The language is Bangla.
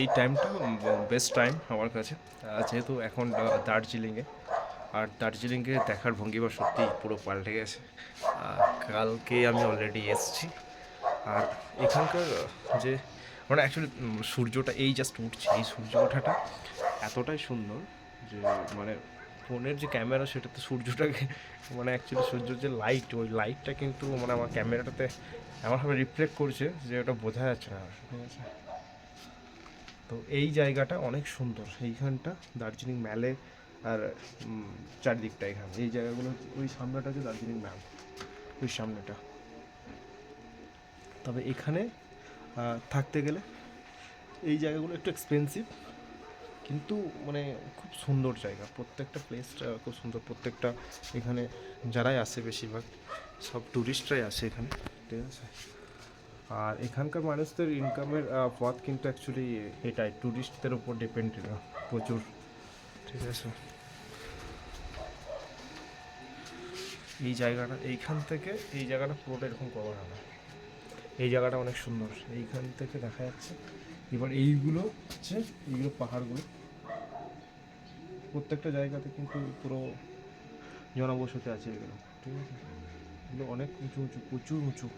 এই টাইমটা বেস্ট টাইম আমার কাছে। যেহেতু এখন দার্জিলিংয়ে। আর দার্জিলিংয়ে দেখার ভঙ্গিমা সত্যি পুরো পাল্টে গেছে। কালকে আমি অলরেডি এসেছি। আর এখানকার যে মানে অ্যাকচুয়ালি সূর্যটা, এই জাস্ট উঠছে। এই সূর্য ওঠাটা এতটাই সুন্দর যে মানে ফোনের যে ক্যামেরা সেটাতে সূর্যটাকে মানে অ্যাকচুয়ালি সূর্যের যে লাইট ওই লাইটটা কিন্তু মানে আমার ক্যামেরাটাতে এমনভাবে রিফ্লেক্ট করছে যে, ওটা বোঝা যাচ্ছে না। ঠিক আছে? তো এই জায়গাটা অনেক সুন্দর। এইখানটা দার্জিলিং ম্যালে আর চারদিকটা এখানে। এই জায়গাগুলো ওই সামনেটা হচ্ছে দার্জিলিং ম্যাল। ওই সামনেটা। তবে এখানে থাকতে গেলে এই জায়গাগুলো একটু এক্সপেন্সিভ কিন্তু মানে খুব সুন্দর জায়গা। প্রত্যেকটা প্লেসটা খুব সুন্দর। প্রত্যেকটা এখানে যারাই আসে বেশিরভাগ, সব ট্যুরিস্টরাই আসে এখানে। ঠিক আছে? আর এখানকার মানুষদের ইনকামের পথ কিন্তু অ্যাকচুয়ালি এটাই ট্যুরিস্টদের উপর ডিপেন্ড প্রচুর। ঠিক আছে। এই জায়গাটা এইখান থেকে এই জায়গাটা পুরোটা এরকম কভার হবে। এই জায়গাটা অনেক সুন্দর। এইখান থেকে দেখা যাচ্ছে এবার এইগুলো হচ্ছে এইগুলো পাহাড়গুলো। প্রত্যেকটা জায়গাতে কিন্তু পুরো জনবসতি আছে এগুলো ঠিক আছে? এগুলো অনেক উঁচু উঁচু প্রচুর উঁচু।